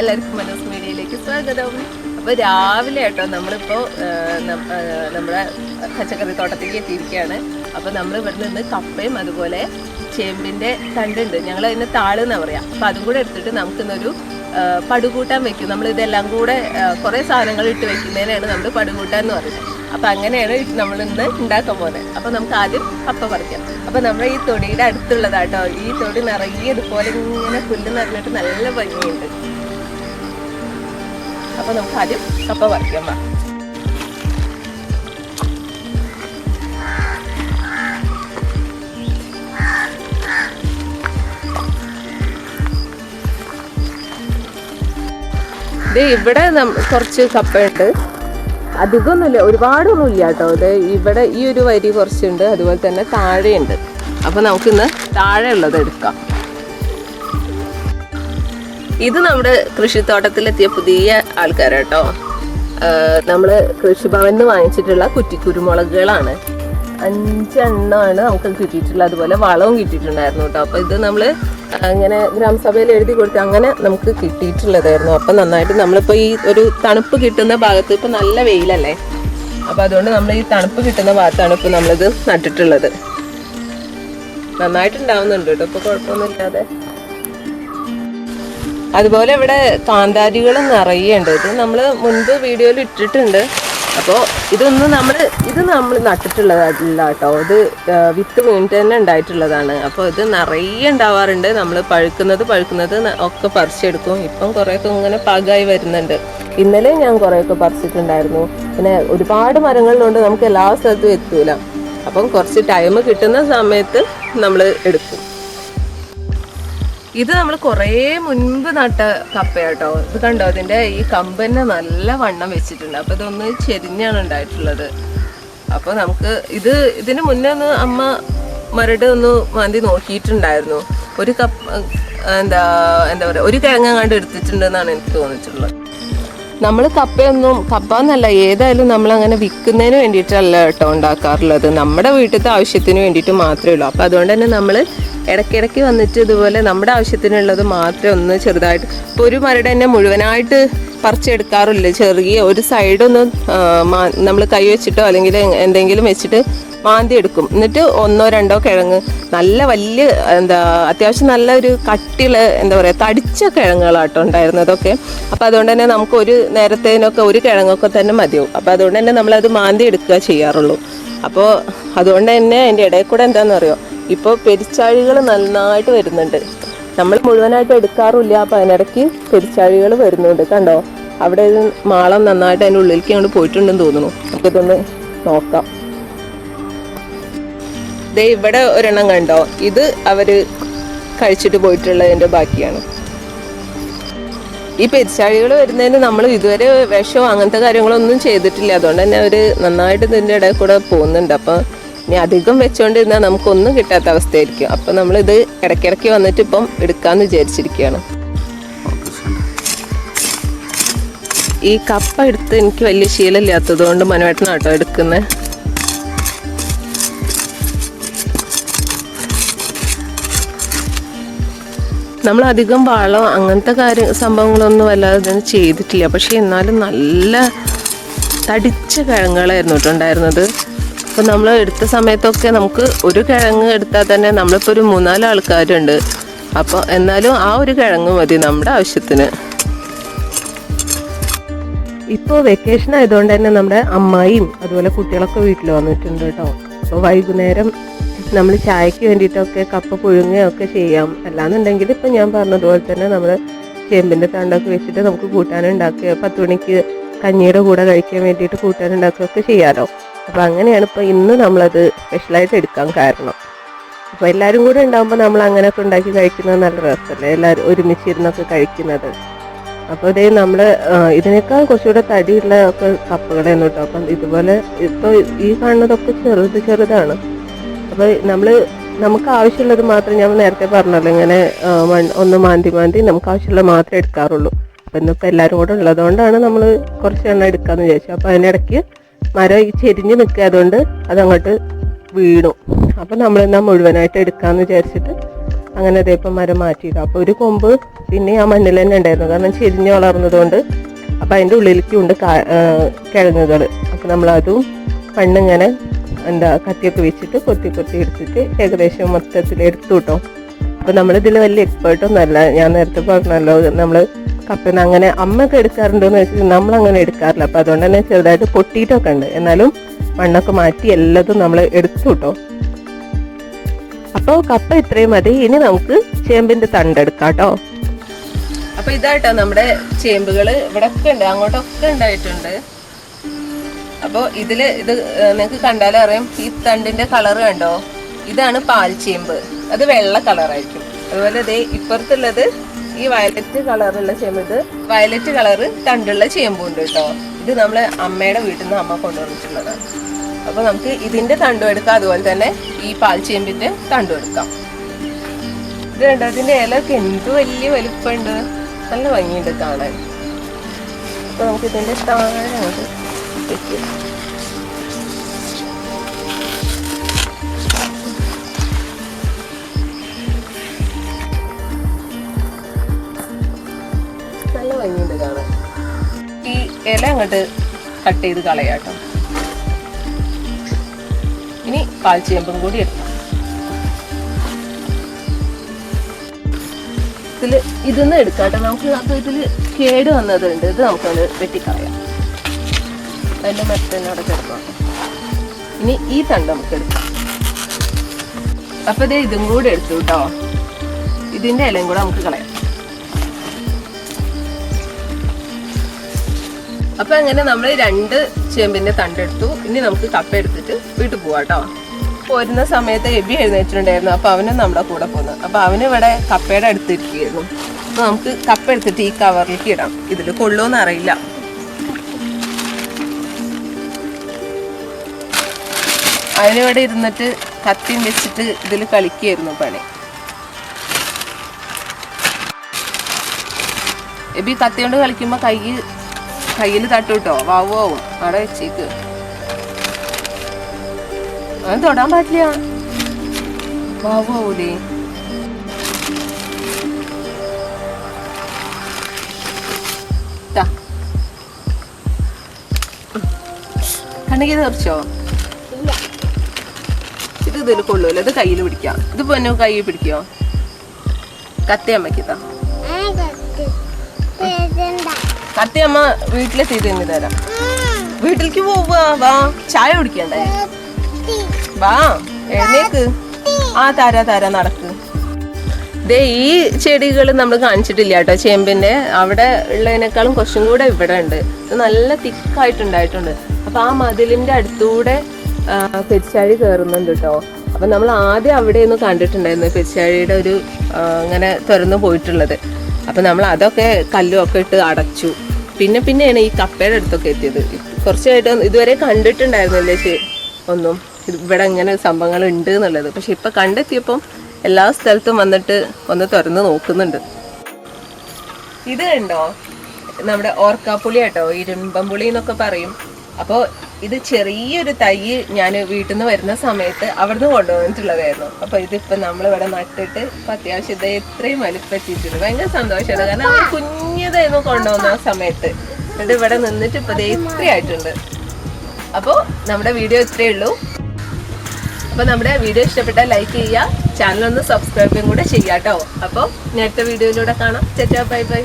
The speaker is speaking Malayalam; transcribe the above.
എല്ലാവർക്കും മനോസ് മീഡിയയിലേക്ക് സ്വാഗതം. അപ്പോൾ രാവിലെ കേട്ടോ നമ്മളിപ്പോൾ നമ്മുടെ പച്ചക്കറി തോട്ടത്തേക്ക് എത്തിയിരിക്കുകയാണ്. അപ്പോൾ നമ്മൾ ഇവിടെ നിന്ന് കപ്പയും അതുപോലെ ചേമ്പിന്റെ തണ്ടുണ്ട്. ഞങ്ങൾ അതിന് താൾ എന്നാ പറയാം. അപ്പോൾ അതും കൂടെ എടുത്തിട്ട് നമുക്കിന്നൊരു പടുകൂട്ടാൻ വെക്കും. നമ്മൾ ഇതെല്ലാം കൂടെ കുറേ സാധനങ്ങൾ ഇട്ട് വെക്കുന്നതിനാണ് നമ്മൾ പടുകൂട്ടാൻ എന്ന് പറയുന്നത്. അപ്പോൾ അങ്ങനെയാണ് നമ്മൾ ഇന്ന് ഉണ്ടാക്കാൻ പോകുന്നത് അപ്പോൾ നമുക്ക് ആദ്യം കപ്പ പറിക്കാം. അപ്പോൾ നമ്മുടെ ഈ തൊടിയുടെ അടുത്തുള്ളതാട്ടോ. ഈ തൊടി നിറയെ ഇതുപോലെ ഇങ്ങനെ പുല്ല് നിറഞ്ഞിട്ട് നല്ല ഭംഗിയുണ്ട്. അപ്പോൾ നമുക്ക് ആദ്യം കപ്പ പറിക്കാം വാ. ഇത് ഇവിടെ കുറച്ച് കപ്പയുണ്ട്. അധികമൊന്നുമില്ല ഒരുപാടൊന്നും ഇല്ല കേട്ടോ. ഇത് ഇവിടെ ഈ ഒരു വരി കുറച്ചുണ്ട് അതുപോലെ തന്നെ താഴെയുണ്ട്. അപ്പൊ നമുക്കിന്ന് താഴെ ഉള്ളത് എടുക്കാം. ഇത് നമ്മുടെ കൃഷിത്തോട്ടത്തിലെത്തിയ പുതിയ ആൾക്കാരാട്ടോ. നമ്മൾ കൃഷിഭവനിൽ നിന്ന് വാങ്ങിച്ചിട്ടുള്ള കുറ്റിക്കുരുമുളകുകളാണ്. അഞ്ചെണ്ണമാണ് നമുക്ക് കിട്ടിയിട്ടുള്ളത്. അതുപോലെ വളവും കിട്ടിയിട്ടുണ്ടായിരുന്നു കേട്ടോ. അപ്പോൾ ഇത് നമ്മൾ അങ്ങനെ ഗ്രാമസഭയിൽ എഴുതി കൊടുത്ത് അങ്ങനെ നമുക്ക് കിട്ടിയിട്ടുള്ളതായിരുന്നു. അപ്പം നന്നായിട്ട് നമ്മളിപ്പോൾ ഈ ഒരു തണുപ്പ് കിട്ടുന്ന ഭാഗത്ത് ഇപ്പം നല്ല വെയിലല്ലേ? അപ്പോൾ അതുകൊണ്ട് നമ്മൾ ഈ തണുപ്പ് കിട്ടുന്ന ഭാഗത്താണ് ഇപ്പോൾ നമ്മളിത് നട്ടിട്ടുള്ളത്. നന്നായിട്ടുണ്ടാവുന്നുണ്ട് കേട്ടോ. ഇപ്പോൾ കുഴപ്പമൊന്നുമില്ലാതെ. അതുപോലെ ഇവിടെ കാന്താരികൾ നിറയെ ഉണ്ട് ഇത് നമ്മൾ മുൻപ് വീഡിയോയിൽ ഇട്ടിട്ടുണ്ട്. അപ്പോൾ ഇതൊന്നും നമ്മൾ ഇത് നമ്മൾ നട്ടിട്ടുള്ളതല്ല കേട്ടോ. ഇത് വിത്ത് വീണിട്ട് തന്നെ ഉണ്ടായിട്ടുള്ളതാണ്. അപ്പോൾ ഇത് നിറയെ ഉണ്ടാവാറുണ്ട്. നമ്മൾ പഴുക്കുന്നത് പഴുക്കുന്നത് ഒക്കെ പറിച്ചെടുക്കും. ഇപ്പം കുറേയൊക്കെ ഇങ്ങനെ പാകമായി വരുന്നുണ്ട്. ഇന്നലെ ഞാൻ കുറേയൊക്കെ പറിച്ചിട്ടുണ്ടായിരുന്നു. പിന്നെ ഒരുപാട് മരങ്ങളിലുണ്ട്. നമുക്ക് എല്ലാ സ്ഥലത്തും എത്തൂല. അപ്പം കുറച്ച് ടൈം കിട്ടുന്ന സമയത്ത് നമ്മൾ എടുക്കും. ഇത് നമ്മൾ കുറേ മുൻപ് നട്ട കപ്പയാട്ടോ. ഇത് കണ്ടോ? ഇതിന്റെ ഈ കമ്പന്നെ നല്ല വണ്ണം വെച്ചിട്ടുണ്ട്. അപ്പോൾ ഇതൊന്ന് ചെരിഞ്ഞാണ് ഉണ്ടായിട്ടുള്ളത്. അപ്പോൾ നമുക്ക് ഇത് ഇതിന് മുന്നേ ഒന്ന് അമ്മ മരട് ഒന്ന് മാന്തി നോക്കിയിട്ടുണ്ടായിരുന്നു. ഒരു കപ്പ് എന്താ എന്താ പറയുക ഒരു കിഴങ്ങ കണ്ട് എടുത്തിട്ടുണ്ടെന്നാണ് എനിക്ക് തോന്നിയിട്ടുള്ളത്. നമ്മൾ കപ്പയൊന്നും കപ്പ എന്നല്ല ഏതായാലും നമ്മൾ അങ്ങനെ വിൽക്കുന്നതിന് വേണ്ടിയിട്ടല്ല കേട്ടോ ഉണ്ടാക്കാറുള്ളത്. നമ്മുടെ വീട്ടിലത്തെ ആവശ്യത്തിന് വേണ്ടിയിട്ട് മാത്രമേ ഉള്ളൂ. അപ്പോൾ അതുകൊണ്ട് തന്നെ നമ്മൾ ഇടയ്ക്കിടയ്ക്ക് വന്നിട്ട് ഇതുപോലെ നമ്മുടെ ആവശ്യത്തിനുള്ളത് മാത്രം ഒന്ന് ചെറുതായിട്ട് ഇപ്പോൾ ഒരു മരട് തന്നെ മുഴുവനായിട്ട് പറിച്ചെടുക്കാറില്ല. ചെറിയ ഒരു സൈഡൊന്ന് നമ്മൾ കൈ വെച്ചിട്ടോ അല്ലെങ്കിൽ എന്തെങ്കിലും വെച്ചിട്ട് മാന്തി എടുക്കും എന്നിട്ട് ഒന്നോ രണ്ടോ കിഴങ്ങ് നല്ല വലിയ എന്താ അത്യാവശ്യം നല്ല ഒരു കട്ടിയുള്ള എന്താ പറയുക തടിച്ച കിഴങ്ങുകളാട്ടോ ഉണ്ടായിരുന്നതൊക്കെ അപ്പോൾ അതുകൊണ്ട് തന്നെ നമുക്ക് ഒരു നേരത്തേനൊക്കെ ഒരു കിഴങ്ങൊക്കെ തന്നെ മതിയാവും. അപ്പോൾ അതുകൊണ്ട് തന്നെ നമ്മളത് മാന്തി എടുക്കുക ചെയ്യാറുള്ളൂ. അപ്പോൾ അതുകൊണ്ട് തന്നെ അതിന്റെ ഇടയിൽ കൂടെ എന്താണെന്ന് അറിയോ? ഇപ്പോൾ പെരിച്ചാഴികൾ നന്നായിട്ട് വരുന്നുണ്ട്. നമ്മൾ മുഴുവനായിട്ട് എടുക്കാറില്ല. അപ്പൊ അതിനിടയ്ക്ക് പെരിച്ചാഴികൾ വരുന്നുണ്ട്. കണ്ടോ? അവിടെ മാളം നന്നായിട്ട് അതിന്റെ ഉള്ളിലേക്ക് അങ്ങോട്ട് പോയിട്ടുണ്ടെന്ന് തോന്നുന്നു. നമുക്കിതൊന്ന് നോക്കാം. ദേ ഇവിടെ ഒരെണ്ണം കണ്ടോ? ഇത് അവർ കഴിച്ചിട്ട് പോയിട്ടുള്ളതിന്റെ ബാക്കിയാണ്. ഈ പെരിച്ചാഴികൾ വരുന്നതിന് നമ്മൾ ഇതുവരെ വിഷമോ അങ്ങനത്തെ കാര്യങ്ങളൊന്നും ചെയ്തിട്ടില്ല. അതുകൊണ്ട് തന്നെ അവർ നന്നായിട്ട് ഇതിന്റെ ഇടയിൽ കൂടെ പോകുന്നുണ്ട്. അപ്പൊ ഇനി അധികം വെച്ചോണ്ടിരുന്നാൽ നമുക്കൊന്നും കിട്ടാത്ത അവസ്ഥയായിരിക്കും. അപ്പൊ നമ്മളിത് ഇടയ്ക്കിടയ്ക്ക് വന്നിട്ട് ഇപ്പം എടുക്കാന്ന് വിചാരിച്ചിരിക്കുകയാണ്. ഈ കപ്പ എടുത്ത് എനിക്ക് വലിയ ശീലമില്ലാത്തത് കൊണ്ട് മനവേട്ടനാട്ടോ എടുക്കുന്നത് നമ്മൾ അധികം വളം അങ്ങനത്തെ കാര്യ സംഭവങ്ങളൊന്നും വല്ലാതെ ഇതിന് ചെയ്തിട്ടില്ല. പക്ഷെ എന്നാലും നല്ല തടിച്ച കിഴങ്ങുകളായിരുന്നു കേട്ടോ ഉണ്ടായിരുന്നത്. അപ്പം നമ്മൾ എടുത്ത സമയത്തൊക്കെ നമുക്ക് ഒരു കിഴങ്ങ് എടുത്താൽ തന്നെ നമ്മളിപ്പോൾ ഒരു മൂന്നാൽ ആൾക്കാരുണ്ട്. അപ്പോൾ എന്നാലും ആ ഒരു കിഴങ്ങ് മതി നമ്മുടെ ആവശ്യത്തിന്. ഇപ്പോൾ വെക്കേഷൻ ആയതുകൊണ്ട് തന്നെ നമ്മുടെ അമ്മായിയും അതുപോലെ കുട്ടികളൊക്കെ വീട്ടിൽ വന്നിട്ടുണ്ട് കേട്ടോ. അപ്പോൾ വൈകുന്നേരം നമ്മൾ ചായക്ക് വേണ്ടിയിട്ടൊക്കെ കപ്പ പുഴുങ്ങുകയൊക്കെ ചെയ്യാം. അല്ലാന്നുണ്ടെങ്കിൽ ഇപ്പം ഞാൻ പറഞ്ഞതുപോലെ തന്നെ നമ്മൾ ചേമ്പിന്റെ തണ്ടൊക്കെ വെച്ചിട്ട് നമുക്ക് കൂട്ടാനുണ്ടാക്കുക പത്ത് മണിക്ക് കഞ്ഞിയുടെ കൂടെ കഴിക്കാൻ വേണ്ടിയിട്ട് കൂട്ടാനുണ്ടാക്കുകയൊക്കെ ചെയ്യാമല്ലോ അപ്പോൾ അങ്ങനെയാണ് ഇപ്പോൾ ഇന്ന് നമ്മളത് സ്പെഷ്യലായിട്ട് എടുക്കാൻ കാരണം. അപ്പോൾ എല്ലാവരും കൂടെ ഉണ്ടാകുമ്പോൾ നമ്മൾ അങ്ങനെയൊക്കെ ഉണ്ടാക്കി കഴിക്കുന്നത് നല്ല രസമല്ലേ എല്ലാവരും ഒരുമിച്ചിരുന്നൊക്കെ കഴിക്കുന്നത്. അപ്പോൾ ഇതേ നമ്മൾ ഇതിനേക്കാൾ കുറച്ചുകൂടെ തടിയുള്ള ഒക്കെ കപ്പകളായിരുന്നു കേട്ടോ. അപ്പം ഇതുപോലെ ഇപ്പോൾ ഈ കാണുന്നതൊക്കെ ചെറുത് ചെറുതാണ്. അപ്പോൾ നമ്മൾ നമുക്ക് ആവശ്യമുള്ളത് മാത്രം ഞാൻ നേരത്തെ പറഞ്ഞല്ലോ ഇങ്ങനെ ഒന്ന് മാന്തി മാന്തി നമുക്ക് ആവശ്യമുള്ളത് മാത്രമേ എടുക്കാറുള്ളൂ. അപ്പം ഇന്നിപ്പോൾ എല്ലാവരും കൂടെ ഉള്ളതുകൊണ്ടാണ് നമ്മൾ കുറച്ച് എണ്ണം എടുക്കാമെന്ന് വിചാരിച്ചു അപ്പോൾ അതിനിടയ്ക്ക് മരം ഈ ചെരിഞ്ഞ് നിൽക്കാതുകൊണ്ട് അതങ്ങോട്ട് വീണു. അപ്പം നമ്മൾ എന്നാൽ മുഴുവനായിട്ട് എടുക്കാമെന്ന് വിചാരിച്ചിട്ട് അങ്ങനെ അതേ ഇപ്പം മരം മാറ്റിയിടും. അപ്പോൾ ഒരു കൊമ്പ് പിന്നെ ആ മണ്ണിൽ തന്നെ ഉണ്ടായിരുന്നു. കാരണം ചെരിഞ്ഞ് വളർന്നതുകൊണ്ട് അപ്പം അതിന്റെ ഉള്ളിലേക്ക് ഉണ്ട് കിഴങ്ങുകൾ. അപ്പം നമ്മളതും മണ്ണിങ്ങനെ എന്താ കത്തിയൊക്കെ വെച്ചിട്ട് കൊത്തി കൊത്തി എടുത്തിട്ട് ഏകദേശം മൊത്തത്തിൽ എടുത്തു കിട്ടും. അപ്പം നമ്മളിതിൽ വലിയ എക്സ്പേർട്ടൊന്നുമല്ല ഞാൻ നേരത്തെ പറഞ്ഞല്ലോ നമ്മൾ കപ്പന്ന് അങ്ങനെ അമ്മയൊക്കെ എടുക്കാറുണ്ടോയെന്ന് വെച്ചാൽ നമ്മളങ്ങനെ എടുക്കാറില്ല. അപ്പൊ അതുകൊണ്ട് തന്നെ ചെറുതായിട്ട് പൊട്ടിയിട്ടൊക്കെ ഉണ്ട്. എന്നാലും മണ്ണൊക്കെ മാറ്റി എല്ലാതും നമ്മൾ എടുത്തു കേട്ടോ അപ്പോൾ കപ്പ ഇത്രയും മതി. ഇനി നമുക്ക് ചേമ്പിന്റെ തണ്ട് എടുക്കാം കേട്ടോ അപ്പൊ ഇതായിട്ടോ നമ്മുടെ ചേമ്പുകൾ ഇവിടെ ഒക്കെ ഉണ്ട്. അങ്ങോട്ടൊക്കെ ഉണ്ടായിട്ടുണ്ട്. അപ്പൊ ഇതിൽ ഇത് നിങ്ങൾക്ക് കണ്ടാലേ അറിയാം. ഈ തണ്ടിന്റെ കളർ കണ്ടോ? ഇതാണ് പാൽ ചേമ്പ്. അത് വെള്ള കളറായിരിക്കും. അതുപോലെ ദേ ഇപ്പുറത്തുള്ളത് ഈ വയലറ്റ് കളറുള്ള ചേമ്പ് ഇത് വയലറ്റ് കളറ് തണ്ടുള്ള ചേമ്പുണ്ട് കേട്ടോ. ഇത് നമ്മൾ അമ്മയുടെ വീട്ടിൽ നിന്ന് അമ്മ കൊണ്ടുവന്നിട്ടുള്ളതാണ്. അപ്പൊ നമുക്ക് ഇതിന്റെ തണ്ടും എടുക്കാം അതുപോലെ തന്നെ ഈ പാൽച്ചേമ്പിന്റെ തണ്ടും എടുക്കാം. ഇത് കണ്ടോ ഇതിന്റെ ഇലയൊക്കെ എന്ത് വലിയ വലുപ്പമുണ്ട്. നല്ല ഭംഗിയുണ്ട് കാണാൻ. അപ്പൊ നമുക്ക് ഇതിന്റെ താഴെ ഇല അങ്ങോട്ട് കട്ട് ചെയ്ത് കളയാട്ടോ ഇനി പാൽച്ചേമ്പും കൂടി എടുക്കാം. ഇതിൽ ഇതൊന്നും എടുക്കാട്ടോ നമുക്ക് അത് ഇതിൽ കേട് വന്നതുണ്ട്. ഇത് നമുക്കത് വെട്ടിക്കളയാം. അതിന്റെ മറ്റൊന്നും അവിടെ കിടക്കാം. ഇനി ഈ തണ്ട് നമുക്ക് എടുക്കാം. അപ്പൊ ഇതേ ഇതും കൂടെ എടുത്തു കേട്ടോ. ഇതിന്റെ ഇലയും കൂടെ നമുക്ക് കളയാം. അപ്പൊ അങ്ങനെ നമ്മൾ രണ്ട് ചേമ്പിന്റെ തണ്ടെടുത്തു. ഇനി നമുക്ക് കപ്പ എടുത്തിട്ട് വീട്ടിൽ പോവാട്ടോ പോരുന്ന സമയത്ത് എബി എഴുന്നേറ്റിട്ടുണ്ടായിരുന്നു. അപ്പൊ അവനും നമ്മുടെ കൂടെ പോന്നു. അപ്പൊ അവന് ഇവിടെ കപ്പയുടെ അടുത്തിരിക്കുകയായിരുന്നു അപ്പൊ നമുക്ക് കപ്പ എടുത്തിട്ട് ഈ കവറിലേക്ക് ഇടാം. ഇതിൽ കൊള്ളുമെന്ന് അറിയില്ല. അവനിവിടെ ഇരുന്നിട്ട് കത്തിയും വെച്ചിട്ട് ഇതിൽ കളിക്കുകയായിരുന്നു പണി. എബി കത്തി കൊണ്ട് കളിക്കുമ്പോ കൈ കയ്യിൽ തട്ടുട്ടോ? വാവോ അവിടെ വെച്ചേക്ക്. അത് തൊടാൻ പറ്റില്ല വാവോലേ. കണ്ണകി തീർച്ചോ ഇത് ഇതിൽ കൊള്ളൂല്ലോ ഇത് കയ്യിൽ പിടിക്കാം. ഇത് പൊന്നു കൈ പിടിക്കോ? കത്തി അമ്മയ്ക്കിതാ കത്തി അമ്മ വീട്ടിലെത്തി തിന്നു തരാം. വീട്ടിലേക്ക് പോവാ വാ. ചായ കുടിക്കണ്ടേ? വാ എഴുന്നേക്ക്. ആ താരാ താരാ നടക്ക്. ദേ ഈ ചെടികൾ നമ്മൾ കാണിച്ചിട്ടില്ല കേട്ടോ ചേമ്പിന്റെ. അവിടെ ഉള്ളതിനേക്കാളും കുറച്ചും കൂടെ ഇവിടെ ഉണ്ട്. ഇത് നല്ല തിക്കായിട്ടുണ്ടായിട്ടുണ്ട്. അപ്പൊ ആ മതിലിന്റെ അടുത്തൂടെ പെരിച്ചാഴി കയറുന്നുണ്ട് കേട്ടോ. അപ്പൊ നമ്മൾ ആദ്യം അവിടെ ഒന്ന് കണ്ടിട്ടുണ്ടായിരുന്നു പെരിച്ചാഴിയുടെ ഒരു ഇങ്ങനെ തുറന്നു പോയിട്ടുള്ളത്. അപ്പൊ നമ്മൾ അതൊക്കെ കല്ലും ഒക്കെ ഇട്ട് അടച്ചു. പിന്നെ പിന്നെയാണ് ഈ കപ്പയുടെ അടുത്തൊക്കെ എത്തിയത്. കുറച്ചായിട്ട് ഇതുവരെ കണ്ടിട്ടുണ്ടായിരുന്നില്ല ഒന്നും. ഇവിടെ ഇങ്ങനെ സംഭവങ്ങൾ ഉണ്ട് എന്നുള്ളത്. പക്ഷെ ഇപ്പം കണ്ടെത്തിയപ്പം എല്ലാ സ്ഥലത്തും വന്നിട്ട് ഒന്ന് തുറന്ന് നോക്കുന്നുണ്ട്. ഇത് കണ്ടോ? നമ്മുടെ ഓർക്കാപ്പുളി കേട്ടോ ഇരുമ്പം പുളി എന്നൊക്കെ പറയും. അപ്പോൾ ഇത് ചെറിയൊരു തൈ ഞാൻ വീട്ടിൽ നിന്ന് വരുന്ന സമയത്ത് അവിടുന്ന് കൊണ്ടുവന്നിട്ടുള്ളതായിരുന്നു. അപ്പോൾ ഇതിപ്പോൾ നമ്മളിവിടെ നട്ടിട്ട് ഇപ്പം അത്യാവശ്യം ഇത് എത്രയും വലിപ്പെത്തിയിട്ടുണ്ട് ഭയങ്കര സന്തോഷമാണ്. കാരണം കുഞ്ഞതായിരുന്നു കൊണ്ടുവന്ന ആ സമയത്ത്. എന്നിട്ട് ഇവിടെ നിന്നിട്ട് ഇപ്പോൾ ഇത് ഇത്രയായിട്ടുണ്ട് അപ്പോൾ നമ്മുടെ വീഡിയോ ഇത്രയേ ഉള്ളൂ. അപ്പോൾ നമ്മുടെ വീഡിയോ ഇഷ്ടപ്പെട്ടാൽ ലൈക്ക് ചെയ്യുക. ചാനൽ ഒന്ന് സബ്സ്ക്രൈബും കൂടെ ചെയ്യാട്ടോ. അപ്പോൾ നേരത്തെ വീഡിയോയിലൂടെ കാണാം. ചേച്ചാ ബൈ ബൈ.